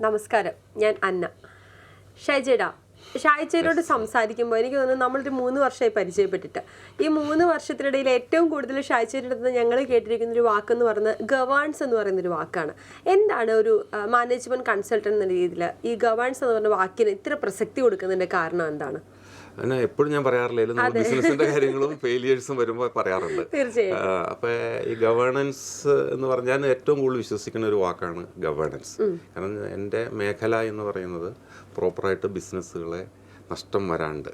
നമസ്കാരം. ഞാൻ അന്ന. ഷൈജേടാ ഷായ്ചേരോട് സംസാരിക്കുമ്പോൾ എനിക്ക് തോന്നുന്നു നമ്മളൊരു മൂന്ന് വർഷമായി പരിചയപ്പെട്ടിട്ട്. ഈ മൂന്ന് വർഷത്തിനിടയിൽ ഏറ്റവും കൂടുതൽ ഷായ്ചേരുടെ അടുത്ത് ഞങ്ങൾ കേട്ടിരിക്കുന്ന ഒരു വാക്കെന്ന് പറയുന്നത് ഗവേൺസ് എന്ന് പറയുന്ന ഒരു വാക്കാണ്. എന്താണ് ഒരു മാനേജ്മെന്റ് കൺസൾട്ടന്റ് എന്ന രീതിയിൽ ഈ ഗവേൺസ് എന്ന് പറയുന്ന വാക്കിന് ഇത്ര പ്രസക്തി കൊടുക്കുന്നതിന്റെ കാരണം എന്താണ്? അങ്ങനെ എപ്പോഴും ഞാൻ പറയാറില്ല നമ്മൾ ബിസിനസിന്റെ കാര്യങ്ങളും ഫെയിലിയേഴ്സും വരുമ്പോൾ പറയാറുണ്ട്. അപ്പൊ ഈ ഗവേണൻസ് എന്ന് പറഞ്ഞാൽ ഞാൻ ഏറ്റവും കൂടുതൽ വിശ്വസിക്കുന്ന ഒരു വാക്കാണ് ഗവേണൻസ് കാരണം എന്റെ മേഖല എന്ന് പറയുന്നത് പ്രോപ്പറായിട്ട് ബിസിനസ്സുകളെ നഷ്ടം വരാണ്ട്.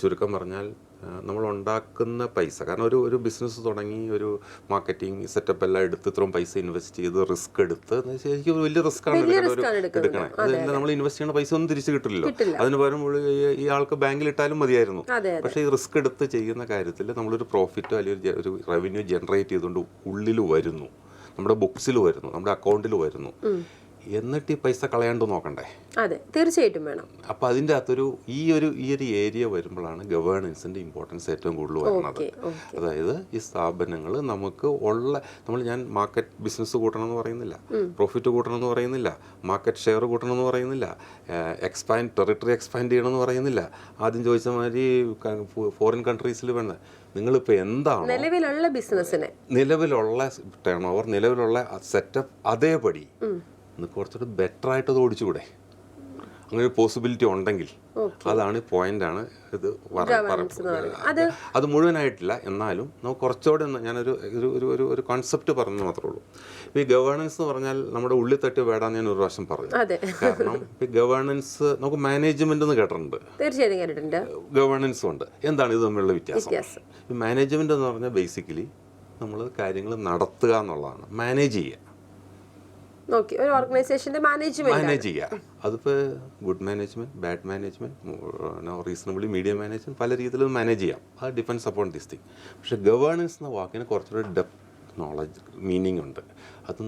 ചുരുക്കം പറഞ്ഞാൽ നമ്മൾ ഉണ്ടാക്കുന്ന പൈസ. കാരണം ഒരു ഒരു ബിസിനസ് തുടങ്ങി ഒരു മാർക്കറ്റിംഗ് സെറ്റപ്പ് എല്ലാം എടുത്ത് ഇത്രയും പൈസ ഇൻവെസ്റ്റ് ചെയ്ത് റിസ്ക് എടുത്ത് എന്ന് വെച്ചാൽ എനിക്ക് വലിയ റിസ്ക് ആണ്. എടുക്കണേ. അതെല്ലാം നമ്മൾ ഇൻവെസ്റ്റ് ചെയ്യുന്ന പൈസ ഒന്നും തിരിച്ചു കിട്ടില്ലല്ലോ. അതിന് പകരം ഈ- ആൾക്ക് ബാങ്കിൽ ഇട്ടാലും മതിയായിരുന്നു പക്ഷേ ഈ റിസ്ക് എടുത്ത് ചെയ്യുന്ന കാര്യത്തിൽ നമ്മളൊരു പ്രോഫിറ്റോ അല്ലെങ്കിൽ ഒരു റവന്യൂ ജനറേറ്റ് ചെയ്തുകൊണ്ട് ഉള്ളിൽ വരുന്നു. നമ്മുടെ ബുക്സിൽ വരുന്നു. നമ്മുടെ അക്കൗണ്ടിൽ വരുന്നു. എന്നിട്ട് ഈ പൈസ കളയാണ്ട് നോക്കണ്ടേ? അതെ തീർച്ചയായിട്ടും വേണം. അപ്പോൾ അതിന്റെ അകത്തൊരു ഈ ഒരു ഈ ഒരു ഏരിയ വരുമ്പോഴാണ് ഗവേണൻസിന്റെ ഇമ്പോർട്ടൻസ് ഏറ്റവും കൂടുതൽ വരുന്നത്. അതായത് ഈ സ്ഥാപനങ്ങൾ നമുക്ക് ഉള്ള നമ്മൾ ഞാൻ മാർക്കറ്റ് ബിസിനസ് കൂട്ടണം എന്ന് പറയുന്നില്ല പ്രോഫിറ്റ് കൂട്ടണം എന്ന് പറയുന്നില്ല മാർക്കറ്റ് ഷെയർ കൂട്ടണം എന്ന് പറയുന്നില്ല എക്സ്പാൻഡ് ടെറിട്ടറി എക്സ്പാൻഡ് ചെയ്യണം എന്ന് പറയുന്നില്ല. ആദ്യം ചോദിച്ച മാതിരി ഫോറിൻ കൺട്രീസിൽ വേണ്ട നിങ്ങളിപ്പോൾ എന്താണ് നിലവിലുള്ള ബിസിനസ്സിനെ നിലവിലുള്ള ടേൺ ഓവർ നിലവിലുള്ള സെറ്റപ്പ് അതേപടി. ഒന്ന് കുറച്ചുകൂടെ ബെറ്റർ ആയിട്ട് അത് ഓടിച്ചുകൂടെ? അങ്ങനെ ഒരു പോസിബിലിറ്റി ഉണ്ടെങ്കിൽ അതാണ് പോയിന്റ് ആണ് ഇത് അത് മുഴുവനായിട്ടില്ല. എന്നാലും നമുക്ക് കുറച്ചുകൂടെ ഒന്ന് ഞാനൊരു ഒരു ഒരു ഒരു കോൺസെപ്റ്റ് പറഞ്ഞു മാത്രമേ ഉള്ളൂ. ഈ ഗവേണൻസ് എന്ന് പറഞ്ഞാൽ നമ്മുടെ ഉള്ളിൽ തട്ടി വേടാന്ന് ഞാൻ ഒരു പ്രാവശ്യം പറഞ്ഞു. കാരണം ഈ ഗവേണൻസ് നമുക്ക് മാനേജ്മെന്റ് എന്ന് കേട്ടിട്ടുണ്ട്. തീർച്ചയായിട്ടും ഗവേണൻസും ഉണ്ട് എന്താണ് ഇത് തമ്മിലുള്ള വ്യത്യാസം? വ്യത്യാസം. ഈ മാനേജ്മെന്റ് എന്ന് പറഞ്ഞാൽ ബേസിക്കലി നമ്മൾ കാര്യങ്ങൾ നടത്തുക എന്നുള്ളതാണ്. മാനേജ് ചെയ്യുക. ഓക്കെ ഒരു ഓർഗനൈസേഷന്റെ മാനേജ്മെന്റ് മാനേജ് ചെയ്യുക അതിപ്പോൾ good management bad management reasonably medium management പല രീതിയിലും മാനേജ് ചെയ്യാം. അത് ഡിപ്പെൻസ് അപ്പോൺ ദിസ് തിങ്. പക്ഷെ ഗവേണൻസ് എന്ന വാക്കിന് കുറച്ചുകൂടി ഡെപ്ത് നോളജ് മീനിങ് ഉണ്ട്. അത്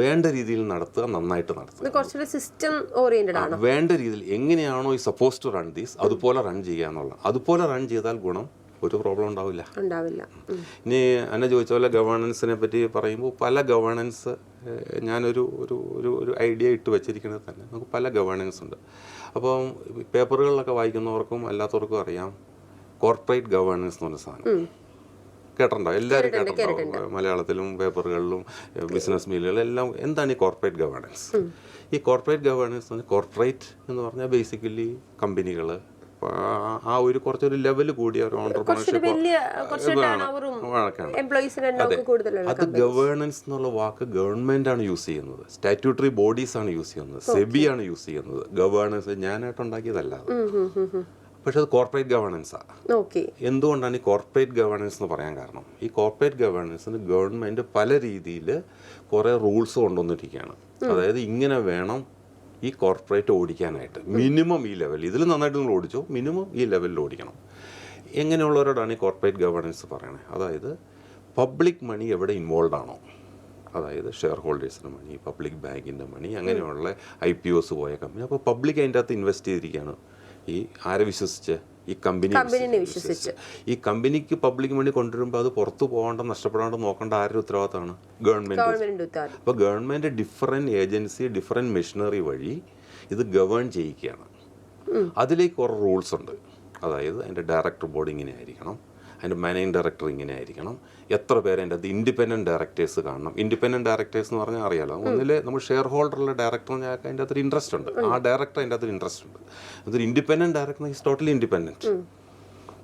വേണ്ട രീതിയിൽ നടത്തുക നന്നായിട്ട് നടത്തുക. സിസ്റ്റം ഓറിയന്റഡ് ആണ്? വേണ്ട രീതിയിൽ എങ്ങനെയാണോ ഈ സപ്പോസ് ടു റൺ ദീസ് അതുപോലെ റൺ ചെയ്യുക എന്നുള്ളത് അതുപോലെ റൺ ചെയ്താൽ ഗുണം ഒരു പ്രോബ്ലം ഉണ്ടാവില്ല. ഉണ്ടാവില്ല. ഇനി എന്നെ ചോദിച്ച പോലെ ഗവേണൻസിനെ പറ്റി പറയുമ്പോൾ പല ഗവേണൻസ് ഞാനൊരു ഒരു ഒരു ഒരു ഐഡിയ ഇട്ട് വെച്ചിരിക്കുന്നത് തന്നെ. നമുക്ക് പല ഗവേണൻസ് ഉണ്ട്. അപ്പം പേപ്പറുകളിലൊക്കെ വായിക്കുന്നവർക്കും അല്ലാത്തവർക്കും അറിയാം കോർപ്പറേറ്റ് ഗവേണൻസ് എന്ന് പറഞ്ഞ സാധനം. കേട്ടിട്ടുണ്ടോ? എല്ലാവരും കേട്ടിട്ടുണ്ടോ മലയാളത്തിലും പേപ്പറുകളിലും ബിസിനസ് മീലുകളിലും എല്ലാം എന്താണ് ഈ കോർപ്പറേറ്റ് ഗവേണൻസ് ഈ കോർപ്പറേറ്റ് ഗവേണൻസ് എന്ന് പറഞ്ഞാൽ കോർപ്പറേറ്റ് എന്ന് പറഞ്ഞാൽ ബേസിക്കലി കമ്പനികൾ ആ ഒരു കുറച്ചൊരു ലെവൽ കൂടിയ ഒരു ഓണ്ടർപ്രണർഷിപ്പ് അത്. ഗവേണൻസ് എന്നുള്ള വാക്ക് ഗവൺമെന്റ് ആണ് യൂസ് ചെയ്യുന്നത്. സ്റ്റാറ്റ്യൂട്ടറി ബോഡീസ് ആണ് യൂസ് ചെയ്യുന്നത്. സെബി ആണ് യൂസ് ചെയ്യുന്നത്. ഗവേണൻസ് ഞാനായിട്ട് ഉണ്ടാക്കിയതല്ല പക്ഷെ അത് കോർപ്പറേറ്റ് ഗവേണൻസാണ് ആണ് എന്തുകൊണ്ടാണ് ഈ കോർപ്പറേറ്റ് ഗവേണൻസ് എന്ന് പറയാൻ കാരണം? ഈ കോർപ്പറേറ്റ് ഗവേണൻസിന് ഗവൺമെന്റ് പല രീതിയിൽ കുറേ റൂൾസ് കൊണ്ടുവന്നിരിക്കുകയാണ്. അതായത് ഇങ്ങനെ വേണം ഈ കോർപ്പറേറ്റ് ഓടിക്കാനായിട്ട്. മിനിമം ഈ ലെവൽ ഇതിൽ നന്നായിട്ട് നിങ്ങൾ ഓടിച്ചോ മിനിമം ഈ ലെവലിൽ ഓടിക്കണം. എങ്ങനെയുള്ളവരോടാണ് ഈ കോർപ്പറേറ്റ് ഗവേണൻസ് പറയണേ? അതായത് പബ്ലിക് മണി എവിടെ ഇൻവോൾവ് ആണോ? അതായത് ഷെയർ ഹോൾഡേഴ്സിന്റെ മണി പബ്ലിക് ബാങ്കിന്റെ മണി അങ്ങനെയുള്ള ഐ പി ഒസ് പോയ കമ്പനി അപ്പോൾ പബ്ലിക് അതിന്റെ അകത്ത് ഇൻവെസ്റ്റ് ചെയ്തിരിക്കുകയാണ്. ഈ ആരെ വിശ്വസിച്ച്? ഈ കമ്പനി കമ്പനിനെ വിശ്വസിച്ച്. ഈ കമ്പനിക്ക് പബ്ലിക് മണി കൊണ്ടുവരുമ്പോൾ അത് പുറത്തു പോകേണ്ട നഷ്ടപ്പെടാണ്ട് നോക്കേണ്ട ആരുടെ ഉത്തരവാദിത്തമാണ്? ഗവൺമെന്റ് അപ്പോൾ government different agency different machinery വഴി ഇത് ഗവേൺ ചെയ്യിക്കുകയാണ്. അതിലേക്ക് കുറേ റൂൾസ് ഉണ്ട്. അതായത് അതിന്റെ ഡയറക്ടർ ബോർഡ് ഇങ്ങനെ ആയിരിക്കണം. അതിന്റെ മാനേജിങ് ഡയറക്ടർ ഇങ്ങനെ ആയിരിക്കണം. എത്ര പേരെന്റെ അത് ഇൻഡിപെൻഡന്റ് ഡയറക്ടേഴ്സ് കാണണം. ഇൻഡിപെൻഡന്റ് ഡയറക്ടേഴ്സ് എന്ന് പറഞ്ഞാൽ അറിയാലോ ഒന്നിൽ നമ്മൾ ഷെയർ ഹോൾഡറുള്ള ഡയറക്ടർ ഞങ്ങൾക്ക് അതിന്റെ അകത്തൊരു ഇൻട്രസ്റ്റ് ഉണ്ട്. ആ ഡയറക്ടർ അതിന്റെ അകത്തൊരു ഇൻട്രസ്റ്റ് ഉണ്ട്. അതൊരു independent director is totally independent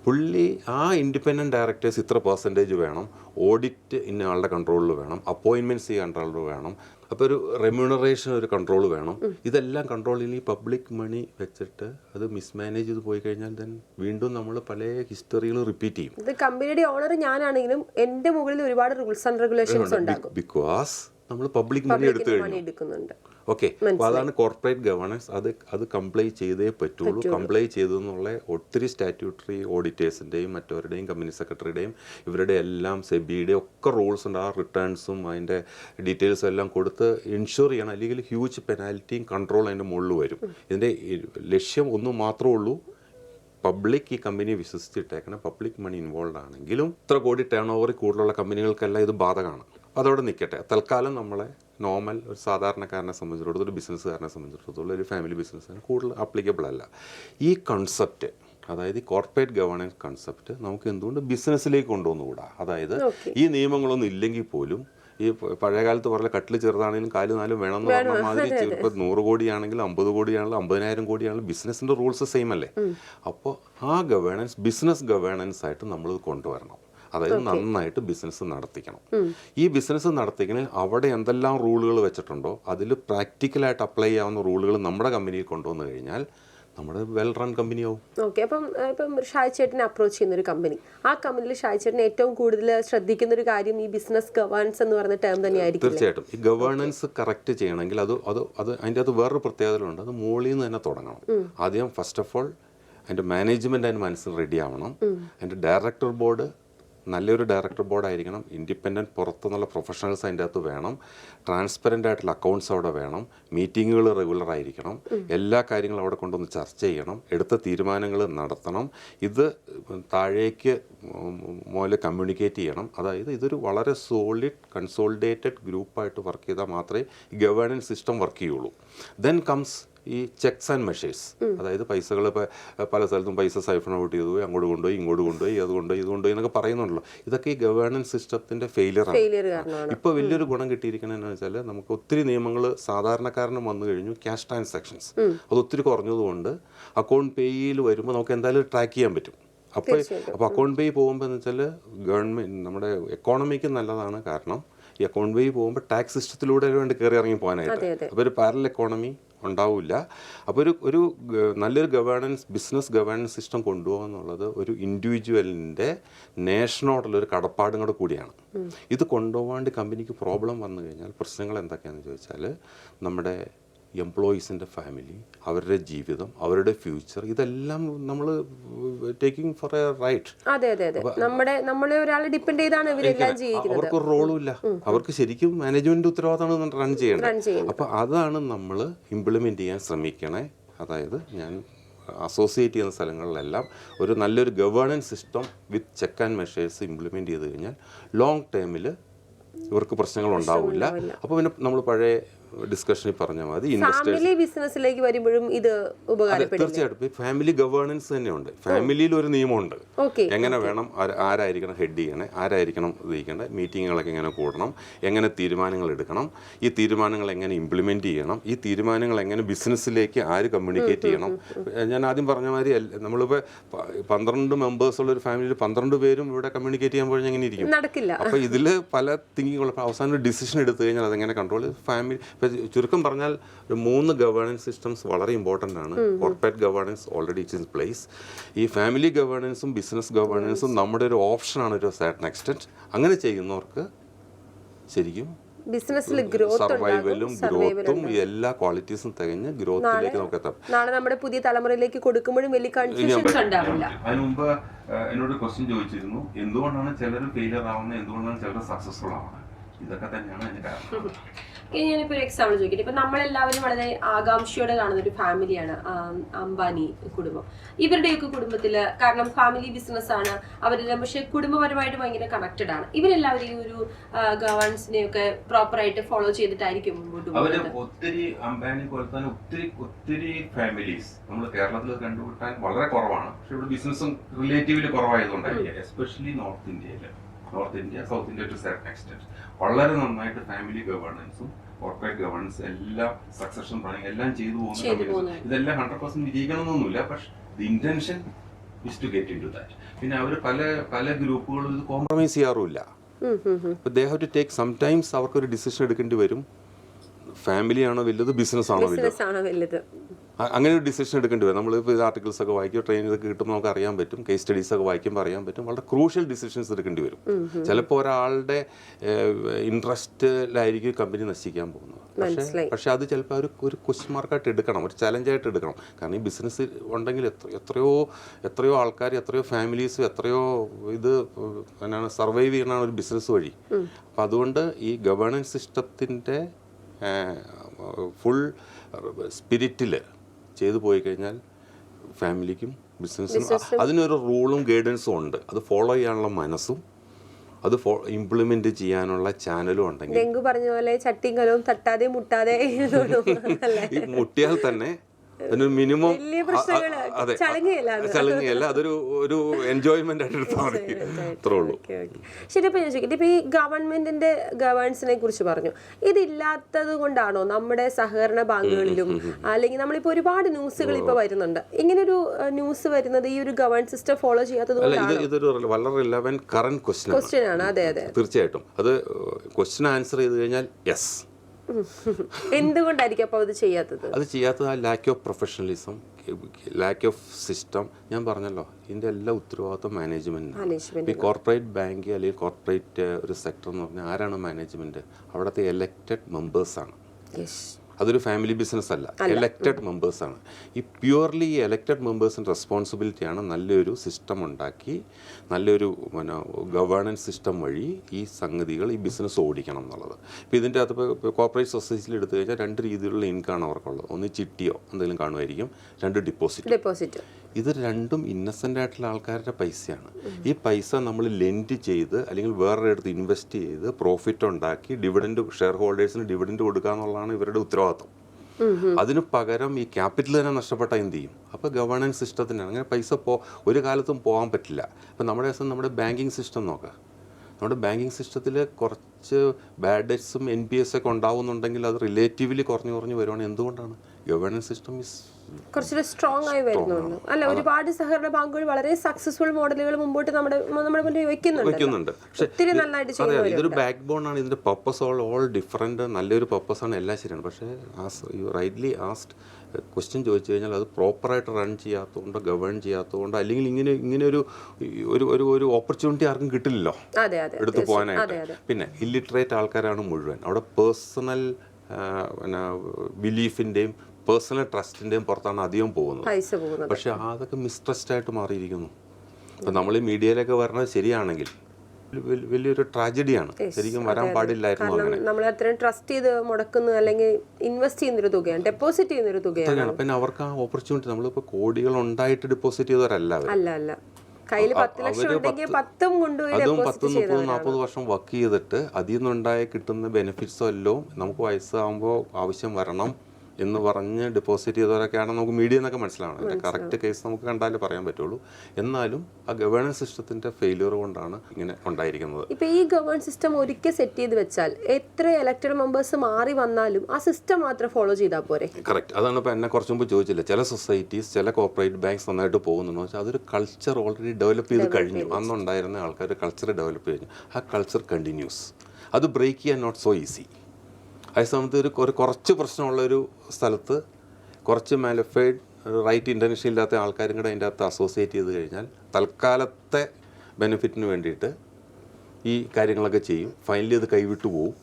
പുള്ളി ആ ഇൻഡിപെൻഡന്റ് ഡയറക്ടേഴ്സ് ഇത്ര പെർസെന്റേജ് വേണം. ഓഡിറ്റ് ഇന്ന ആളുടെ കൺട്രോളിൽ വേണം. അപ്പോയിൻമെന്റ്സ് ഈ കൺട്രോളിൽ വേണം. അപ്പോൾ ഒരു റെമ്യൂണറേഷൻ ഒരു കൺട്രോൾ വേണം. ഇതെല്ലാം കൺട്രോളിൽ ഈ പബ്ലിക് മണി വെച്ചിട്ട് അത് മിസ്മാനേജ് ചെയ്ത് പോയി കഴിഞ്ഞാൽ ദെൻ വീണ്ടും നമ്മൾ പല ഹിസ്റ്ററികൾ റിപ്പീറ്റ് ചെയ്യും. ഇത് കമ്പനിയുടെ ഓണർ ഞാനാണെങ്കിലും എന്റെ മുകളിൽ ഒരുപാട് റൂൾസ് ആൻഡ് റെഗുലേഷൻസ് ഉണ്ടാകും. ബിക്കോസ് നമ്മൾ പബ്ലിക് മണി എടുത്തു കഴിഞ്ഞു. ഓക്കെ. അപ്പോൾ അതാണ് കോർപ്പറേറ്റ് ഗവേണൻസ് അത് അത് കംപ്ലൈ ചെയ്തേ പറ്റുള്ളൂ. കംപ്ലൈ ചെയ്തെന്നുള്ള ഒത്തിരി സ്റ്റാറ്റ്യൂട്ടറി ഓഡിറ്റേഴ്സിന്റെയും മറ്റവരുടെയും കമ്പനി സെക്രട്ടറിയുടെയും ഇവരുടെ എല്ലാം സെബിയുടെയും ഒക്കെ റൂൾസ് ഉണ്ട്. ആ റിട്ടേൺസും അതിന്റെ ഡീറ്റെയിൽസും എല്ലാം കൊടുത്ത് ഇൻഷുർ ചെയ്യണം. അല്ലെങ്കിൽ ഹ്യൂജ് പെനാൽറ്റിയും കൺട്രോൾ അതിന്റെ മുകളിൽ വരും. ഇതിന്റെ ലക്ഷ്യം ഒന്നും മാത്രമേ ഉള്ളൂ. പബ്ലിക് ഈ കമ്പനിയെ വിശ്വസിച്ചിട്ടേക്കണം. പബ്ലിക് മണി ഇൻവോൾവ് ആണെങ്കിലും ഇത്ര കോടി ടേൺ ഓവർ കൂടുതലുള്ള കമ്പനികൾക്കെല്ലാം ഇത് ബാധകമാണ്. അതോടെ നിൽക്കട്ടെ. തൽക്കാലം നമ്മളെ നോർമൽ ഒരു സാധാരണക്കാരനെ സംബന്ധിച്ചിടത്തോളം ഒരു ബിസിനസ്സുകാരനെ സംബന്ധിച്ചിടത്തോളം ഒരു ഫാമിലി ബിസിനസ്സിന് കൂടുതൽ അപ്ലിക്കബിൾ അല്ല. ഈ കൺസെപ്റ്റ് അതായത് ഈ കോർപ്പറേറ്റ് ഗവേണൻസ് കൺസെപ്റ്റ് നമുക്ക് എന്തുകൊണ്ട് ബിസിനസ്സിലേക്ക് കൊണ്ടുവന്നുകൂടാ? അതായത് ഈ നിയമങ്ങളൊന്നും ഇല്ലെങ്കിൽ പോലും ഈ പഴയകാലത്ത് പഴയ കാലത്ത് പറഞ്ഞ കട്ടിൽ ചെറുതാണെങ്കിലും കാൽ നാലും വേണമെന്ന് പറഞ്ഞ മാതിരി ഇപ്പൊ നൂറ് കോടിയാണെങ്കിലും അമ്പത് കോടിയാണെങ്കിലും അമ്പതിനായിരം കോടിയാണെങ്കിലും ബിസിനസ്സിന്റെ റൂൾസ് സെയിം അല്ലേ? അപ്പോൾ ആ ഗവേണൻസ് ബിസിനസ് ഗവേണൻസ് ആയിട്ട് നമ്മൾ കൊണ്ടുവരണം. അതായത് നന്നായിട്ട് ബിസിനസ് നടത്തിക്കണം. ഈ ബിസിനസ് നടത്തിക്കണേ അവിടെ എന്തെല്ലാം റൂളുകൾ വെച്ചിട്ടുണ്ടോ അതിൽ പ്രാക്ടിക്കലായിട്ട് അപ്ലൈ ചെയ്യാവുന്ന റൂളുകൾ നമ്മുടെ കമ്പനിയിൽ കൊണ്ടുവന്നു കഴിഞ്ഞാൽ നമ്മുടെ വെൽ റൺ കമ്പനിയാവും ഓക്കെ. അപ്പം ഇപ്പം ഷായ് ചേട്ടനെ അപ്രോച്ച് ചെയ്യുന്ന ഒരു കമ്പനി ആ കമ്പനിയിൽ ഷായ് ചേട്ടൻ ഏറ്റവും കൂടുതൽ ശ്രദ്ധിക്കുന്ന ഒരു കാര്യം ഈ ബിസിനസ് ഗവേൺസ് എന്ന് പറഞ്ഞ ടേം തന്നെയായിരിക്കും തീർച്ചയായിട്ടും. ഈ ഗവേണൻസ് കറക്റ്റ് ചെയ്യണമെങ്കിൽ അത് അത് അത് അതിന്റെ അത് വേറൊരു പ്രത്യേകതകളുണ്ട്. അത് മുകളിൽ നിന്ന് തന്നെ തുടങ്ങണം. ആദ്യം ഫസ്റ്റ് ഓഫ് ഓൾ അതിന്റെ മാനേജ്മെന്റ് അതിന് മനസ്സിൽ റെഡി ആവണം. അതിന്റെ ഡയറക്ടർ ബോർഡ് നല്ലൊരു ഡയറക്ടർ ബോർഡ് ആയിരിക്കണം. ഇൻഡിപെൻഡന്റ് പുറത്തുനിന്നുള്ള പ്രൊഫഷണൽസ് അതിന്റെ അകത്ത് വേണം. ട്രാൻസ്പെറന്റ് ആയിട്ടുള്ള അക്കൗണ്ട്സ് അവിടെ വേണം. മീറ്റിങ്ങുകൾ റെഗുലർ ആയിരിക്കണം. എല്ലാ കാര്യങ്ങളും അവിടെ കൊണ്ടുവന്ന് ചർച്ച ചെയ്യണം. എടുത്ത തീരുമാനങ്ങൾ നടത്തണം. ഇത് താഴേക്ക് മോലെ കമ്മ്യൂണിക്കേറ്റ് ചെയ്യണം. അതായത് ഇതൊരു വളരെ സോളിഡ് കൺസോളിഡേറ്റഡ് ഗ്രൂപ്പായിട്ട് വർക്ക് ചെയ്താൽ മാത്രമേ ഗവേണൻസ് സിസ്റ്റം വർക്ക് ചെയ്യുള്ളൂ. ദെൻ കംസ് ഈ ചെക്സ് ആൻഡ് മെഷേഴ്സ് അതായത് പൈസകൾ ഇപ്പോൾ പല സ്ഥലത്തും പൈസ സൈഫൺ ഔട്ട് ചെയ്തു പോയി അങ്ങോട്ട് കൊണ്ടുപോയി ഇങ്ങോട്ട് കൊണ്ടുപോയി അത് കൊണ്ടുപോയി ഇത് കൊണ്ടുപോയി എന്നൊക്കെ പറയുന്നുണ്ടല്ലോ. ഇതൊക്കെ ഈ ഗവേണൻസ് സിസ്റ്റത്തിന്റെ ഫെയിലിയറാണ് ഫെയിലിയർ കാരണമാണ്. ഇപ്പോൾ വലിയൊരു ഗുണം കിട്ടിയിരിക്കണമെന്ന് വെച്ചാൽ നമുക്ക് ഒത്തിരി നിയമങ്ങൾ സാധാരണക്കാരന് വന്നു കഴിഞ്ഞു ക്യാഷ് ട്രാൻസാക്ഷൻസ് അത് ഒത്തിരി കുറഞ്ഞതുകൊണ്ട് അക്കൗണ്ട് പേയിൽ വരുമ്പോൾ നമുക്ക് എന്തായാലും ട്രാക്ക് ചെയ്യാൻ പറ്റും. അപ്പോൾ അപ്പോൾ അക്കൗണ്ട് പേ പോകുമ്പോൾ എന്ന് വെച്ചാൽ ഗവൺമെന്റ് നമ്മുടെ എക്കോണമിക്ക് നല്ലതാണ് കാരണം ഈ അക്കൗണ്ട് പേ പോകുമ്പോൾ ടാക്സ് സിസ്റ്റത്തിലൂടെ വേണ്ടി കയറി ഇറങ്ങി പോകാനായിട്ട്. അപ്പോൾ ഒരു പാരൽ എക്കോണമി ഉണ്ടാവില്ല. അപ്പോൾ ഒരു ഒരു നല്ലൊരു ഗവേണൻസ് ബിസിനസ് ഗവേണൻസ് സിസ്റ്റം കൊണ്ടുപോകുക എന്നുള്ളത് ഒരു ഇൻഡിവിജ്വലിന്റെ നേഷനോടുള്ള ഒരു കടപ്പാടും കൂടെ കൂടിയാണ്. ഇത് കൊണ്ടുപോകാണ്ട് കമ്പനിക്ക് പ്രോബ്ലം വന്നു കഴിഞ്ഞാൽ പ്രശ്നങ്ങൾ എന്തൊക്കെയാണെന്ന് ചോദിച്ചാൽ നമ്മുടെ എംപ്ലോയീസിന്റെ ഫാമിലി അവരുടെ ജീവിതം അവരുടെ ഫ്യൂച്ചർ ഇതെല്ലാം നമ്മൾ ടേക്കിംഗ് ഫോർ എ റൈറ്റ് അതെ അതെ അതെ. നമ്മുടെ നമ്മളെ ഒരാളെ ഡിപ്പെൻഡ് ചെയ്താണ് ഇവരെല്ലാം ജീവിക്കുന്നത് അവർക്ക് ഒരു റോളും ഇല്ല. അവർക്ക് ശരിക്കും മാനേജ്മെന്റ് ഉത്തരവാദിത്തമാണ് റൺ ചെയ്യേണ്ടത്. അപ്പോൾ അതാണ് നമ്മൾ ഇംപ്ലിമെന്റ് ചെയ്യാൻ ശ്രമിക്കണേ. അതായത് ഞാൻ അസോസിയേറ്റ് ചെയ്യുന്ന സ്ഥലങ്ങളിലെല്ലാം ഒരു നല്ലൊരു governance system with check and measures implement ചെയ്ത് കഴിഞ്ഞാൽ ലോങ് ടേമിൽ ഇവർക്ക് പ്രശ്നങ്ങൾ ഉണ്ടാവില്ല. അപ്പോൾ പിന്നെ നമ്മൾ പഴയ ഡിസ്കഷനിൽ പറഞ്ഞാൽ മതി. ഫാമിലി ബിസിനസ്സിലേക്ക് വരുമ്പോഴും ഇത് തീർച്ചയായിട്ടും. ഫാമിലി ഗവേണൻസ് തന്നെയുണ്ട്. ഫാമിലിയിൽ ഒരു നിയമമുണ്ട്. എങ്ങനെ വേണം ആരായിരിക്കണം ഹെഡ് ചെയ്യണേ ആരായിരിക്കണം ഇത് ചെയ്യേണ്ടത് മീറ്റിങ്ങുകളൊക്കെ എങ്ങനെ കൂടണം എങ്ങനെ തീരുമാനങ്ങൾ എടുക്കണം ഈ തീരുമാനങ്ങൾ എങ്ങനെ ഇംപ്ലിമെന്റ് ചെയ്യണം ഈ തീരുമാനങ്ങൾ എങ്ങനെ ബിസിനസ്സിലേക്ക് ആര് കമ്മ്യൂണിക്കേറ്റ് ചെയ്യണം. ഞാൻ ആദ്യം പറഞ്ഞ മാതിരി നമ്മളിപ്പോൾ പന്ത്രണ്ട് മെമ്പേഴ്സ് ഉള്ള ഒരു ഫാമിലിയിൽ പന്ത്രണ്ട് പേരും ഇവിടെ കമ്മ്യൂണിക്കേറ്റ് ചെയ്യാൻ പോയി എങ്ങനെ ഇരിക്കും. നടക്കില്ല. അപ്പോൾ ഇതിൽ പല തിങ്കിങ്ങുള്ള അവസാനം ഒരു ഡിസിഷൻ എടുത്തു കഴിഞ്ഞാൽ അതെങ്ങനെ കൺട്രോൾ ഫാമിലി ഇപ്പോൾ ചുരുക്കം പറഞ്ഞാൽ ഒരു മൂന്ന് ഗവേണൻസ് സിസ്റ്റംസ് വളരെ ഇമ്പോർട്ടന്റ് ആണ്. Corporate governance already it's in place ഈ ഫാമിലി ഗവേണൻസും ബിസിനസ് ഗവേണൻസും നമ്മുടെ ഒരു ഓപ്ഷനാണ് ഒരു സാറ്റൻ എക്സ്റ്റെന്റ് അങ്ങനെ ചെയ്യുന്നവർക്ക് ശരിക്കും ബിസിനസ്സിൽ ഗ്രോത്ത് സർവൈവലും ഗ്രോത്തും എല്ലാ ക്വാളിറ്റീസും തികഞ്ഞ് ഗ്രോത്തിലേക്ക് നമുക്ക് എത്താം. നാളെ നമ്മുടെ പുതിയ തലമുറയിലേക്ക് കൊടുക്കുമ്പോഴും വലിയ കൺഫ്യൂഷൻസ് ഉണ്ടാവില്ല. അതിനു മുമ്പ് എന്നോട് ക്വസ്റ്റ്യൻ ചോദിച്ചിരുന്നു. എന്തുകൊണ്ടാണ് ചിലർ ഫെയിലർ ആവുന്നത്? എന്തുകൊണ്ടാണ് ചിലർ സക്സസ്ഫുൾ ആവുന്നത്? ഇതൊക്കെ തന്നെയാണ് എന്റെ കാരണം. ഇനി ഞാനിപ്പോ ഒരു എക്സാമ്പിൾ ചോദിക്കട്ടെ. ഇപ്പൊ നമ്മളെല്ലാവരും വളരെ ആകാംക്ഷയോടെ കാണുന്ന ഒരു ഫാമിലിയാണ് അംബാനി കുടുംബം. ഇവരുടെയൊക്കെ കുടുംബത്തിൽ കാരണം ഫാമിലി ബിസിനസ് ആണ് അവരെല്ലാം പക്ഷെ കുടുംബപരമായിട്ട് ഭയങ്കര കണക്റ്റഡ് ആണ്. ഇവരെല്ലാവരും ഈ ഒരു ഗവേണൻസിനെ പ്രോപ്പർ ആയിട്ട് ഫോളോ ചെയ്തിട്ടായിരിക്കും മുമ്പോട്ട് പോകുന്നത്. ഒത്തിരി അംബാനി പോലെ തന്നെ ഒത്തിരി ഒത്തിരി ഫാമിലീസ് നമ്മൾ കേരളത്തിൽ കണ്ടുപിട്ടാൻ വളരെ കുറവാണ്. പക്ഷെ ഇവിടെ ബിസിനസ്സും റിലേറ്റീവ്ലി കുറവായതുകൊണ്ടായിരിക്കും. എസ്പെഷ്യലി നോർത്ത് ഇന്ത്യയിൽ north India south India to certain extent വളരെ നന്നായിട്ട് ഫാമിലി ഗവേണൻസും കോർപ്പറേറ്റ് ഗവർണൻസ് എല്ലാം സക്സഷൻ പ്ലാനിങ് എല്ലാം ചെയ്തു പോകുന്ന. ഇതെല്ലാം ഹൺഡ്രഡ് പെർസെന്റ് വിജയിക്കണമെന്നൊന്നുമില്ല. പക്ഷെ the intention is to get into that പിന്നെ അവർ പല പല ഗ്രൂപ്പുകളും ഇത് compromise ചെയ്യാറുമില്ല. They have to take sometimes അവർക്കൊരു ഡിസിഷൻ എടുക്കേണ്ടി വരും. ഫാമിലി ആണോ വലുത് ബിസിനസ് ആണോ വലുത്? അങ്ങനെ ഒരു ഡിസിഷൻ എടുക്കേണ്ടി വരും. നമ്മളിപ്പോൾ ഇത് ആർട്ടിക്കിൾസ് ഒക്കെ വായിക്കും ട്രെയിനിൽ ഒക്കെ കിട്ടുമ്പോൾ നമുക്ക് അറിയാൻ പറ്റും. കേസ് സ്റ്റഡീസ് ഒക്കെ വായിക്കുമ്പോൾ അറിയാൻ പറ്റും. വളരെ ക്രൂഷ്യൽ ഡിസിഷൻസ് എടുക്കേണ്ടി വരും. ചിലപ്പോൾ ഒരാളുടെ ഇൻട്രസ്റ്റിലായിരിക്കും കമ്പനി നശിക്കാൻ പോകുന്നത്. പക്ഷേ പക്ഷേ അത് ചിലപ്പോൾ ഒരു ഒരു ക്വസ്റ്റ്യൻ മാർക്കായിട്ട് എടുക്കണം. ഒരു ചലഞ്ചായിട്ട് എടുക്കണം. കാരണം ഈ ബിസിനസ് ഉണ്ടെങ്കിൽ എത്ര എത്രയോ എത്രയോ ആൾക്കാർ എത്രയോ ഫാമിലീസ് എത്രയോ ഇത് എന്നാണ് സർവൈവ് ചെയ്യണ ഒരു ബിസിനസ് വഴി. അപ്പം അതുകൊണ്ട് ഈ ഗവേണൻസ് സിസ്റ്റത്തിന്റെ ഫുൾ സ്പിരിറ്റിൽ ചെയ്തു പോയി കഴിഞ്ഞാൽ ഫാമിലിക്കും ബിസിനസ്സിനും അതിനൊരു റൂളും ഗൈഡൻസും ഉണ്ട്. അത് ഫോളോ ചെയ്യാനുള്ള മനസ്സും അത് ഇംപ്ലിമെന്റ് ചെയ്യാനുള്ള ചാനലും ഉണ്ടെങ്കിൽ ഡെങ്കു പറഞ്ഞ പോലെ ചട്ടിങ്കലും തട്ടാതെ മുട്ടാതെ മുട്ടിയാൽ തന്നെ അതിനൊരു മിനിമം. ചളുങ്ങിയല്ല അതൊരു ഒരു എൻജോയ്മെന്റ് ആയിട്ട് എടുത്താൽ മതി. അത്രേ ഉള്ളൂ. ശരി ഞാൻ ചോദിക്കട്ടെ. ഇപ്പൊ ഈ ഗവൺമെന്റിന്റെ ഗവേൺസിനെ കുറിച്ച് പറഞ്ഞു. ഇതില്ലാത്തത് കൊണ്ടാണോ നമ്മുടെ സഹകരണ ബാങ്കുകളിലും അല്ലെങ്കിൽ നമ്മളിപ്പോ ഒരുപാട് ന്യൂസുകൾ ഇപ്പൊ വരുന്നുണ്ട്. ഇങ്ങനൊരു ന്യൂസ് വരുന്നത് ഈ ഒരു ഗവേൺ സിസ്റ്റം ഫോളോ ചെയ്യാത്തത് ഇത് ഇതൊരു വളരെ റിലവൻ കറന്റ് ക്വസ്റ്റ്യൻ ആണ്. അതെ അതെ തീർച്ചയായിട്ടും. അത് ക്വസ്റ്റ്യൻ ആൻസർ ചെയ്ത് കഴിഞ്ഞാൽ യെസ് എന്തുകൊണ്ടായിരിക്കും അപ്പോൾ അത് ചെയ്യാത്തത്? അത് ചെയ്യാത്തത് ആ lack of professionalism lack of system ഞാൻ പറഞ്ഞല്ലോ ഇതിന്റെ എല്ലാ ഉത്തരവാദിത്വം മാനേജ്മെന്റിനാണ് മാനേജ്മെന്റ് ഈ കോർപ്പറേറ്റ് ബാങ്ക് അല്ലെങ്കിൽ കോർപ്പറേറ്റ് ഒരു സെക്ടർ എന്ന് പറഞ്ഞാൽ ആരാണ് മാനേജ്മെന്റ് അവിടുത്തെ എലക്റ്റഡ് മെമ്പേഴ്സാണ് അതൊരു ഫാമിലി ബിസിനസ് അല്ല. എലക്റ്റഡ് മെമ്പേഴ്സാണ് ഈ പ്യുവർലി ഈ എലക്റ്റഡ് മെമ്പേഴ്സിന്റെ റെസ്പോൺസിബിലിറ്റിയാണ് നല്ലൊരു സിസ്റ്റം ഉണ്ടാക്കി നല്ലൊരു പിന്നെ ഗവേണൻസ് സിസ്റ്റം വഴി ഈ സംഗതികൾ ഈ ബിസിനസ് ഓടിക്കണം എന്നുള്ളത്. ഇപ്പോൾ ഇതിന്റെ അകത്ത് ഇപ്പോൾ കോപ്പറേറ്റ് സൊസൈറ്റിയിൽ എടുത്തു കഴിഞ്ഞാൽ രണ്ട് രീതിയിലുള്ള ഇൻകം ആണ് അവർക്കുള്ളത്. ഒന്ന് ചിട്ടിയോ എന്തെങ്കിലും കാണുമായിരിക്കും രണ്ട് ഡിപ്പോസിറ്റ് ഡെപ്പോസിറ്റ് ഇത് രണ്ടും ഇന്നസെന്റ് ആയിട്ടുള്ള ആൾക്കാരുടെ പൈസയാണ്. ഈ പൈസ നമ്മൾ ലെൻഡ് ചെയ്ത് അല്ലെങ്കിൽ വേറൊരു അടുത്ത് ഇൻവെസ്റ്റ് ചെയ്ത് പ്രോഫിറ്റ് ഉണ്ടാക്കി ഡിവിഡൻഡ് ഷെയർ ഹോൾഡേഴ്സിന് ഡിവിഡൻഡ് കൊടുക്കുക എന്നുള്ളതാണ് ഇവരുടെ ഉത്തരവാദിത്വം. അതിന് പകരം ഈ ക്യാപിറ്റൽ തന്നെ നഷ്ടപ്പെട്ട എന്ത് ചെയ്യും? അപ്പോൾ ഗവേണൻസ് സിസ്റ്റത്തിനാണ്. അങ്ങനെ പൈസ പോ ഒരു കാലത്തും പോകാൻ പറ്റില്ല. ഇപ്പം നമ്മുടെ ദിവസം നമ്മുടെ ബാങ്കിങ് സിസ്റ്റം നോക്കുക നമ്മുടെ ബാങ്കിങ് സിസ്റ്റത്തിൽ കുറച്ച് ബാഡ് ഡെറ്റ്സും എൻ പി എസ് ഒക്കെ ഉണ്ടാവുന്നുണ്ടെങ്കിൽ അത് റിലേറ്റീവ്ലി കുറഞ്ഞു കുറഞ്ഞു വരുവാണെങ്കിൽ എന്തുകൊണ്ടാണ്? ഗവേണൻസ് സിസ്റ്റം ഇസ് കുറച്ചുകൂടെ സ്ട്രോങ് ആയി വരുന്നുണ്ട്. അല്ല ഒരുപാട് സഹകരണ ബാങ്കുകൾ വളരെ സക്സസ്ഫുൾ മോഡലുകൾ മുമ്പോട്ട് നമ്മുടെ നമ്മുടെ മുന്നിൽ വെക്കുന്നുണ്ട്. ഒത്തിരി നന്നായിട്ട് ഇതൊരു ബാക്ക് ബോൺ ആണ്. ഇതിന്റെ പർപ്പസ് ഓൾ ഓൾ ഡിഫറെന്റ് നല്ലൊരു പർപ്പസ് ആണ്. എല്ലാം ശരിയാണ്. പക്ഷേ യു റൈറ്റ്ലി ആസ്റ്റ് ക്വസ്റ്റ്യൻ ചോദിച്ചു കഴിഞ്ഞാൽ അത് പ്രോപ്പറായിട്ട് റൺ ചെയ്യാത്തതുകൊണ്ട് ഗവേൺ ചെയ്യാത്തതുകൊണ്ട് അല്ലെങ്കിൽ ഇങ്ങനെ ഇങ്ങനെ ഒരു ഒരു ഒരു ഒരു ഓപ്പർച്യൂണിറ്റി ആർക്കും കിട്ടില്ലല്ലോ. എടുത്തു പോകാനായിട്ട്. പിന്നെ ഇല്ലിറ്ററേറ്റ് ആൾക്കാരാണ് മുഴുവൻ. അവിടെ പേഴ്സണൽ പിന്നെ ബിലീഫിന്റെയും പേഴ്സണൽ ട്രസ്റ്റിന്റെയും പുറത്താണ് അധികം പോകുന്നത്. പക്ഷെ അതൊക്കെ മിസ്ട്രസ്റ്റ് ആയിട്ട് മാറിയിരിക്കുന്നു. അപ്പം നമ്മൾ ഈ മീഡിയയിലൊക്കെ വരണത് ശരിയാണെങ്കിൽ വലിയൊരു ട്രാജഡിയാണ് ശരിക്കും വരാൻ പാടില്ലായിരുന്നു അങ്ങനെ. നമ്മൾ അത്രയും ട്രസ്റ്റ് ചെയ്ത് മുടക്കുന്ന അല്ലെങ്കിൽ ഇൻവെസ്റ്റ് ചെയ്യുന്നൊരു തുകയാണ് ഡെപ്പോസിറ്റ് ചെയ്യുന്നൊരു തുകയാണ്. പിന്നെ അവർക്ക് ആ ഓപ്പർച്യൂണിറ്റി നമ്മളിപ്പോൾ കോടികൾ ഉണ്ടായിട്ട് ഡെപ്പോസിറ്റ് ചെയ്തവരല്ല അല്ല അല്ല. കയ്യിൽ പത്ത് ലക്ഷം ഉണ്ടെങ്കിൽ പത്തും കൊണ്ടുപോയി അതും പത്ത് മുപ്പത് നാൽപ്പത് വർഷം വർക്ക് ചെയ്തിട്ട് അതിൽ നിന്നുണ്ടായ കിട്ടുന്ന ബെനിഫിറ്റ്സോ എല്ലാം നമുക്ക് വയസ്സാകുമ്പോൾ ആവശ്യം വരണം. എന്ന് പറഞ്ഞ് ഡെപ്പോസിറ്റ് ചെയ്തവരൊക്കെയാണ് നമുക്ക് മീഡിയ എന്നൊക്കെ മനസ്സിലാവണം അതിന്റെ കറക്റ്റ് കേസ് നമുക്ക് കണ്ടാലേ പറയാൻ പറ്റുള്ളൂ. എന്നാലും ആ ഗവേണൻസ് സിസ്റ്റത്തിന്റെ ഫെയിലിയർ കൊണ്ടാണ് ഇങ്ങനെ ഉണ്ടായിരിക്കുന്നത്. ഇപ്പൊ ഈ ഗവേൺ സിസ്റ്റം ഒരിക്കൽ സെറ്റ് ചെയ്ത് വെച്ചാൽ എത്ര ഇലക്ടഡ് മെമ്പേഴ്സ് മാറി വന്നാലും ആ സിസ്റ്റം മാത്രം ഫോളോ ചെയ്താൽ പോരെ? കറക്റ്റ് അതാണ് ഇപ്പോൾ എന്നെ കുറച്ച് മുമ്പ് ചോദിച്ചില്ല? ചില സൊസൈറ്റീസ് ചില കോർപ്പറേറ്റ് ബാങ്ക്സ് നന്നായിട്ട് പോകുന്നു വെച്ചാൽ അതൊരു കൾച്ചർ ഓൾറെഡി ഡെവലപ്പ് ചെയ്ത് കഴിഞ്ഞു. അന്നുണ്ടായിരുന്ന ആൾക്കാർ കൾച്ചർ ഡെവലപ്പ് കഴിഞ്ഞു. ആ കൾച്ചർ കണ്ടിന്യൂസ് അത് ബ്രേക്ക് ചെയ്യാൻ നോട്ട് സോ ഈസി അതേസമയത്ത് ഒരു ഒരു കുറച്ച് പ്രശ്നമുള്ള ഒരു സ്ഥലത്ത് കുറച്ച് മാലിഫൈഡ് റൈറ്റ് ഇന്റർനെഷൻ ഇല്ലാത്ത ആൾക്കാരും കൂടെ അതിന്റെ അകത്ത് അസോസിയേറ്റ് ചെയ്ത് കഴിഞ്ഞാൽ തൽക്കാലത്തെ ബെനിഫിറ്റിന് വേണ്ടിയിട്ട് ഈ കാര്യങ്ങളൊക്കെ ചെയ്യും. ഫൈനലി അത് കൈവിട്ടു പോവും.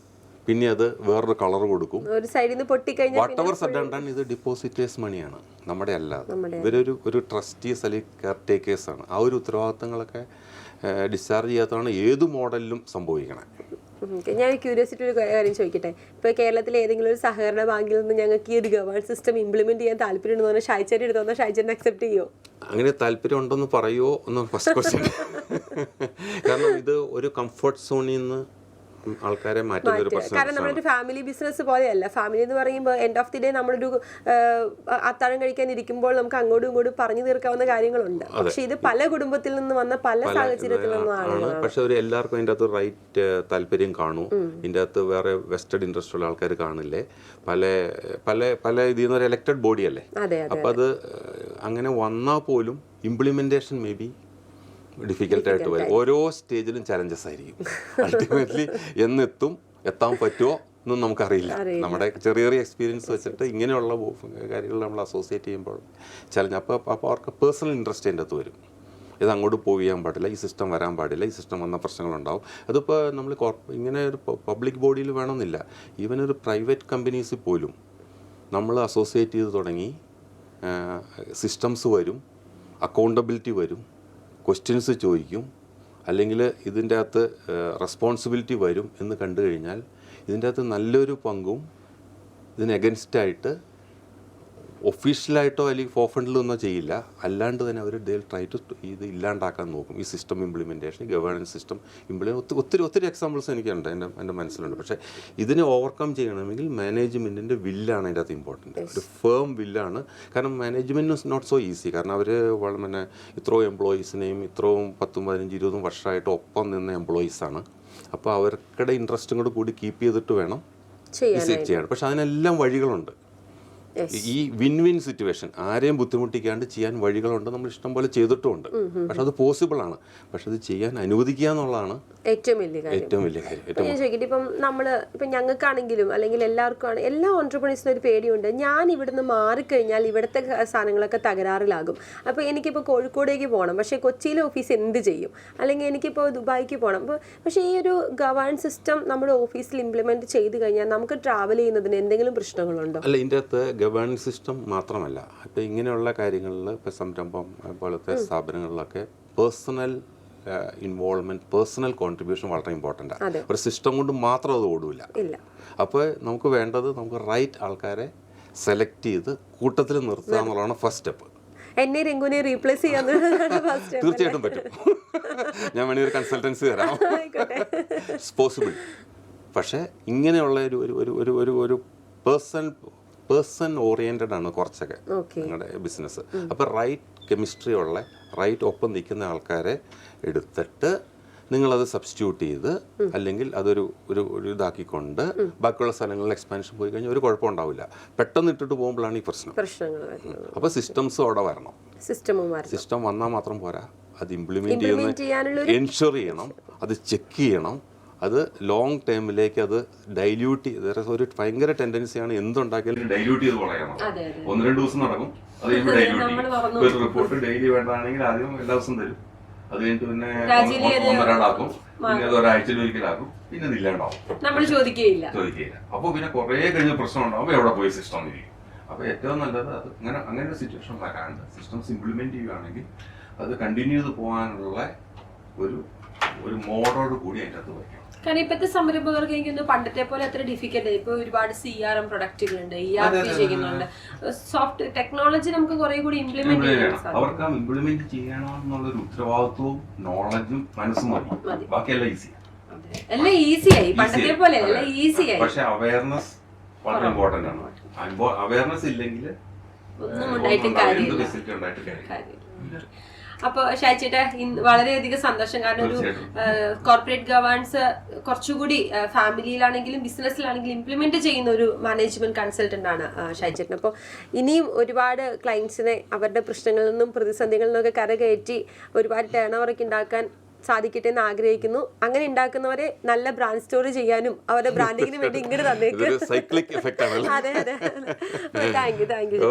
പിന്നെ അത് വേറൊരു കളർ കൊടുക്കും. ഒരു സൈഡിൽ നിന്ന് പൊട്ടിക്കഴിഞ്ഞാൽ വാട്ട് എവർ സെഡ് ഇത് ഡിപ്പോസിറ്റേഴ്സ് മണിയാണ് നമ്മുടെ അല്ലാതെ. ഇവരൊരു ഒരു ട്രസ്റ്റീസ് അല്ലെങ്കിൽ കെയർ ടേക്കേഴ്സാണ് ആ ഒരു ഉത്തരവാദിത്തങ്ങളൊക്കെ ഡിസ്ചാർജ് ചെയ്യാത്തതാണ് ഏത് മോഡലിലും സംഭവിക്കണേ. ഞാൻ ക്യൂരിയോസിറ്റി ഒരു കാര്യം ചോദിക്കട്ടെ? ഇപ്പൊ കേരളത്തിലെ ഏതെങ്കിലും ഒരു സഹകരണ ബാങ്കിൽ നിന്ന് ഞങ്ങൾക്ക് ഈ ഒരു ഗവേൺ സിസ്റ്റം ഇംപ്ലിമെന്റ് ചെയ്യാൻ താല്പര്യമുണ്ടെന്ന് പറഞ്ഞാൽ ഷായ്ച്ചേരി എടുത്ത് വന്നാൽ ഷായ്ച്ചേരി അക്സെപ്റ്റ് ചെയ്യോ? അങ്ങനെ താല്പര്യം ഉണ്ടെന്ന് പറയുമോ എന്ന് ഫസ്റ്റ് ക്വസ്റ്റ്യൻ കാരണം ഇത് ഒരു കംഫർട്ട് സോണിൽ നിന്ന് ആൾക്കാരെ മാറ്റുന്ന ഒരു കാരണം നമ്മളൊരു ഫാമിലി ബിസിനസ് പോലെയല്ല. ഫാമിലി എന്ന് പറയുമ്പോൾ എൻഡ് ഓഫ് ദി ഡേ നമ്മളൊരു അത്താഴം കഴിക്കാൻ ഇരിക്കുമ്പോൾ നമുക്ക് അങ്ങോട്ടും ഇങ്ങോട്ടും പറഞ്ഞു തീർക്കാവുന്ന കാര്യങ്ങളുണ്ട്. പക്ഷെ ഇത് പല കുടുംബത്തിൽ നിന്ന് വന്ന പല സാഹചര്യത്തിൽ നിന്നാണ് പക്ഷെ ഒരു എല്ലാവർക്കും അതിന്റെ അകത്ത് റൈറ്റ് താല്പര്യം കാണൂ. ഇതിന്റെ അകത്ത് വേറെ വെസ്റ്റഡ് ഇൻട്രസ്റ്റ് ഉള്ള ആൾക്കാർ കാണില്ലേ? പല പല പല ഇതിൽ നിന്ന് ഒരു എലക്റ്റഡ് ബോഡി അല്ലേ? അതെ അതെ അപ്പം അത്. അങ്ങനെ വന്നാൽ പോലും ഇംപ്ലിമെന്റേഷൻ മേ ബി ഡിഫിക്കൽട്ട് ആയിട്ട് വരും. ഓരോ സ്റ്റേജിലും ചലഞ്ചസ് ആയിരിക്കും. അൾട്ടിമേറ്റ്ലി എന്നെത്തും എത്താൻ പറ്റുമോ എന്നും നമുക്കറിയില്ല. നമ്മുടെ ചെറിയ ചെറിയ എക്സ്പീരിയൻസ് വെച്ചിട്ട് ഇങ്ങനെയുള്ള കാര്യങ്ങൾ നമ്മൾ അസോസിയേറ്റ് ചെയ്യുമ്പോൾ ചലഞ്ച് അപ്പോൾ അപ്പോൾ അവർക്ക് പേഴ്സണൽ ഇൻട്രസ്റ്റ് അതിന്റെ അകത്ത് വരും. ഇത് അങ്ങോട്ട് പോയി ചെയ്യാൻ പാടില്ല ഈ സിസ്റ്റം വരാൻ പാടില്ല ഈ സിസ്റ്റം വന്ന പ്രശ്നങ്ങളുണ്ടാവും. അതിപ്പോൾ നമ്മൾ ഇങ്ങനെ ഒരു പബ്ലിക് ബോഡിയിൽ വേണമെന്നില്ല. ഈവൻ ഒരു പ്രൈവറ്റ് കമ്പനീസിൽ പോലും നമ്മൾ അസോസിയേറ്റ് ചെയ്ത് തുടങ്ങി സിസ്റ്റംസ് വരും അക്കൗണ്ടബിലിറ്റി വരും ക്വസ്റ്റ്യൻസ് ചോദിക്കും. അല്ലെങ്കിൽ ഇതിന്റെ അകത്ത് റെസ്പോൺസിബിലിറ്റി വരും എന്ന് കണ്ടു കഴിഞ്ഞാൽ ഇതിന്റെ അകത്ത് നല്ലൊരു പങ്കും ഇതിന് എഗൻസ്റ്റായിട്ട് ഒഫീഷ്യലായിട്ടോ അല്ലെങ്കിൽ ഫോർ ഫണ്ടിലോ ഒന്നും ചെയ്യില്ല. അല്ലാണ്ട് തന്നെ അവർ ഡേ ട്രൈ ടു ഇത് ഇല്ലാണ്ടാക്കാൻ നോക്കും. ഈ system implementation governance system implement ഒത്തിരി ഒത്തിരി ഒത്തിരി എക്സാമ്പിൾസ് എനിക്കുണ്ട്. എന്റെ എന്റെ മനസ്സിലുണ്ട്. പക്ഷേ ഇതിനെ ഓവർകം ചെയ്യണമെങ്കിൽ മാനേജ്മെന്റിന്റെ വില്ലാണ് അതിന്റെ അകത്ത് ഇമ്പോർട്ടന്റ് ഒരു ഫേം വില്ലാണ് കാരണം മാനേജ്മെന്റ് നോട്ട് സോ ഈസി കാരണം അവർ പിന്നെ ഇത്രയും എംപ്ലോയീസിനെയും ഇത്രയും പത്തും പതിനഞ്ച് ഇരുപതും വർഷമായിട്ട് ഒപ്പം നിന്ന എംപ്ലോയീസാണ് അപ്പോൾ അവർക്കിടെ ഇൻട്രസ്റ്റും കൂടെ കൂടി കീപ്പ് ചെയ്തിട്ട് വേണം ചെയ്യാൻ. ചെയ്യണം പക്ഷെ അതിനെല്ലാം വഴികളുണ്ട്. ഈ വിൻ വിൻ സിറ്റുവേഷൻ ആരെയും ബുദ്ധിമുട്ടിക്കാണ്ട് ചെയ്യാൻ വഴികളുണ്ട്. നമ്മൾ ഇഷ്ടം പോലെ ചെയ്തിട്ടുമുണ്ട്. പക്ഷെ അത് പോസിബിൾ ആണ്. പക്ഷെ അത് ചെയ്യാൻ അനുവദിക്കുക എന്നുള്ളതാണ് ഏറ്റവും വലിയ കാര്യം. ഏറ്റവും വലിയ കാര്യം. ഞാൻ ചോദിക്കട്ടെ ഇപ്പം നമ്മൾ ഇപ്പം ഞങ്ങൾക്കാണെങ്കിലും അല്ലെങ്കിൽ എല്ലാവർക്കും ആണ് എല്ലാ ഓൺടർപ്രണീസിനും ഒരു പേടിയുണ്ട്. ഞാൻ ഇവിടുന്ന് മാറിക്കഴിഞ്ഞാൽ ഇവിടുത്തെ സാധനങ്ങളൊക്കെ തകരാറിലാകും. അപ്പോൾ എനിക്കിപ്പോൾ കോഴിക്കോടേക്ക് പോകണം. പക്ഷേ കൊച്ചിയിലെ ഓഫീസ് എന്ത് ചെയ്യും? അല്ലെങ്കിൽ എനിക്കിപ്പോൾ ദുബായിക്ക് പോകണം. അപ്പോൾ പക്ഷേ ഈ ഒരു ഗവേൺ സിസ്റ്റം നമ്മുടെ ഓഫീസിൽ ഇംപ്ലിമെന്റ് ചെയ്ത് കഴിഞ്ഞാൽ നമുക്ക് ട്രാവൽ ചെയ്യുന്നതിന് എന്തെങ്കിലും പ്രശ്നങ്ങളുണ്ടോ? അല്ല ഇതിന്റെ അകത്ത് ഗവേണൻസ് സിസ്റ്റം മാത്രമല്ല ഇപ്പോൾ ഇങ്ങനെയുള്ള കാര്യങ്ങളിൽ ഇപ്പോൾ സംരംഭം പോലത്തെ സ്ഥാപനങ്ങളിലൊക്കെ പേഴ്സണൽ ഇൻവോൾവ്മെന്റ് പേഴ്സണൽ കോൺട്രിബ്യൂഷൻ വളരെ ഇമ്പോർട്ടന്റ് ആണ് ഒരു സിസ്റ്റം കൊണ്ട് മാത്രം അത് ഓടില്ല അപ്പോൾ നമുക്ക് വേണ്ടത് നമുക്ക് റൈറ്റ് ആൾക്കാരെ സെലക്ട് ചെയ്ത് കൂട്ടത്തിൽ നിർത്തുക എന്നുള്ളതാണ് ഫസ്റ്റ് സ്റ്റെപ്പ് എന്നെ രംഗുനെ റീപ്ലേസ് ചെയ്യാൻ തീർച്ചയായിട്ടും പറ്റും. ഞാൻ വേണമെങ്കിൽ ഒരു കൺസൾട്ടൻസി തരാം. പോസിബിൾ പക്ഷേ ഇങ്ങനെയുള്ള ഒരു ഒരു ഒരു ഒരു ഒരു ഒരു പേഴ്സൺ പേഴ്സൺ ഓറിയന്റഡ് ആണ് കുറച്ചൊക്കെ നിങ്ങളുടെ ബിസിനസ് അപ്പോൾ റൈറ്റ് കെമിസ്ട്രി ഉള്ള റൈറ്റ് ഒപ്പം നിൽക്കുന്ന ആൾക്കാരെ എടുത്തിട്ട് നിങ്ങളത് സബ്സ്റ്റിറ്റ്യൂട്ട് ചെയ്ത് അല്ലെങ്കിൽ അതൊരു ഒരു ഒരു ഇതാക്കിക്കൊണ്ട് ബാക്കിയുള്ള സ്ഥലങ്ങളിൽ എക്സ്പാൻഷൻ പോയി കഴിഞ്ഞാൽ ഒരു കുഴപ്പമുണ്ടാവില്ല. പെട്ടെന്ന് ഇട്ടിട്ട് പോകുമ്പോഴാണ് ഈ പ്രശ്നം. അപ്പോൾ സിസ്റ്റംസ് അവിടെ വരണം. സിസ്റ്റം വന്നാൽ മാത്രം പോരാ. അത് ഇംപ്ലിമെന്റ് ചെയ്യുന്ന എൻഷുർ ചെയ്യണം. അത് ചെക്ക് ചെയ്യണം. അത് ലോങ് ടേമിലേക്ക് അത് ഡൈല്യൂട്ട് ചെയ്ത് ഒരു ഭയങ്കര ടെൻഡൻസിയാണ് എന്തുണ്ടാക്കിയാലും ഡൈല്യൂട്ട് ചെയ്ത് കളയണം അതെ അതെ. ഒന്ന് രണ്ട് ദിവസം നടക്കും. അത് കഴിയുമ്പോൾ ഡൈല്യൂട്ട് ഒരു റിപ്പോർട്ട് ഡെയിലി വേണ്ടാണെങ്കിൽ ആദ്യം എല്ലാ ദിവസം തരും. അത് കഴിഞ്ഞിട്ട് പിന്നെ ഒന്നരാടാക്കും പിന്നെ അത് ഒരാഴ്ചയിൽ ഒരിക്കലാക്കും പിന്നെ അത് ഇല്ലാണ്ടാവും. നമ്മൾ ചോദിക്കുകയില്ല. ചോദിക്കില്ല അപ്പോൾ പിന്നെ കുറെ കഴിഞ്ഞ പ്രശ്നം ഉണ്ടാവും എവിടെ പോയി സിസ്റ്റം ഇരിക്കും. അപ്പൊ ഏറ്റവും നല്ലത് അത് അങ്ങനെ അങ്ങനെ ഒരു സിറ്റുവേഷൻ വരാണ്ട് സിസ്റ്റംസ് ഇംപ്ലിമെന്റ് ചെയ്യുകയാണെങ്കിൽ അത് കണ്ടിന്യൂ ചെയ്ത് പോകാനുള്ള ഒരു ഒരു മോഡോട് കൂടി അതിന്റെ അകത്ത് വയ്ക്കണം. കാരണം ഇപ്പോഴത്തെ സംരംഭകർക്ക് എനിക്കൊന്ന് പണ്ടത്തെ പോലെ അത്ര ഡിഫിക്കൽട്ട് ഇപ്പൊ ഒരുപാട് സി ആർ എം പ്രൊഡക്റ്റുകളുണ്ട് ഇ ആർ പി ചെയ്യുന്നുണ്ട്. സോഫ്റ്റ് ടെക്നോളജി നമുക്ക് കുറെ കൂടി ഇംപ്ലിമെന്റ് ചെയ്യാൻ അവർക്ക് ഇംപ്ലിമെന്റ് ചെയ്യണമെന്നുള്ളൊരു ഉത്തരവാദിത്വവും നോളജും മനസ്സും മതി. ബാക്കിയെല്ലാം ഈസി എല്ലാം ഈസിയായി പണ്ടത്തെ പോലെ എല്ലാം ഈസിയായി പക്ഷെ അവയർനെസ് വളരെ ഇമ്പോർട്ടന്റ് ആണ്. അവയർനെസ് ഇല്ലെങ്കിൽ ഒന്നും ഉണ്ടായിട്ടും കാര്യമില്ല. ഫെസിലിറ്റി ഷാച്ചിയുടെ വളരെയധികം സന്തോഷം. കാരണം ഒരു കോർപ്പറേറ്റ് ഗവേൺസ് കുറച്ചുകൂടി ഫാമിലിയിലാണെങ്കിലും ബിസിനസ്സിലാണെങ്കിലും ഇംപ്ലിമെന്റ് ചെയ്യുന്ന ഒരു മാനേജ്മെന്റ് കൺസൾട്ടന്റ് ആണ് ഷാച്ചിട്ടൻ അപ്പോൾ ഇനിയും ഒരുപാട് ക്ലയൻസിനെ അവരുടെ പ്രശ്നങ്ങളിൽ നിന്നും പ്രതിസന്ധികളിൽ നിന്നൊക്കെ കരകയറ്റി ഒരുപാട് ടേൺ ഓവറൊക്കെ ഉണ്ടാക്കാൻ സാധിക്കട്ടെ എന്ന് ആഗ്രഹിക്കുന്നു. അങ്ങനെ ഉണ്ടാക്കുന്നവരെ നല്ല ബ്രാൻഡ് സ്റ്റോർ ചെയ്യാനും അവരുടെ ബ്രാൻഡിങ്ങിന് വേണ്ടി ഇങ്ങോട്ട് തന്നേക്കും. അതെ അതെ. You thank you thank you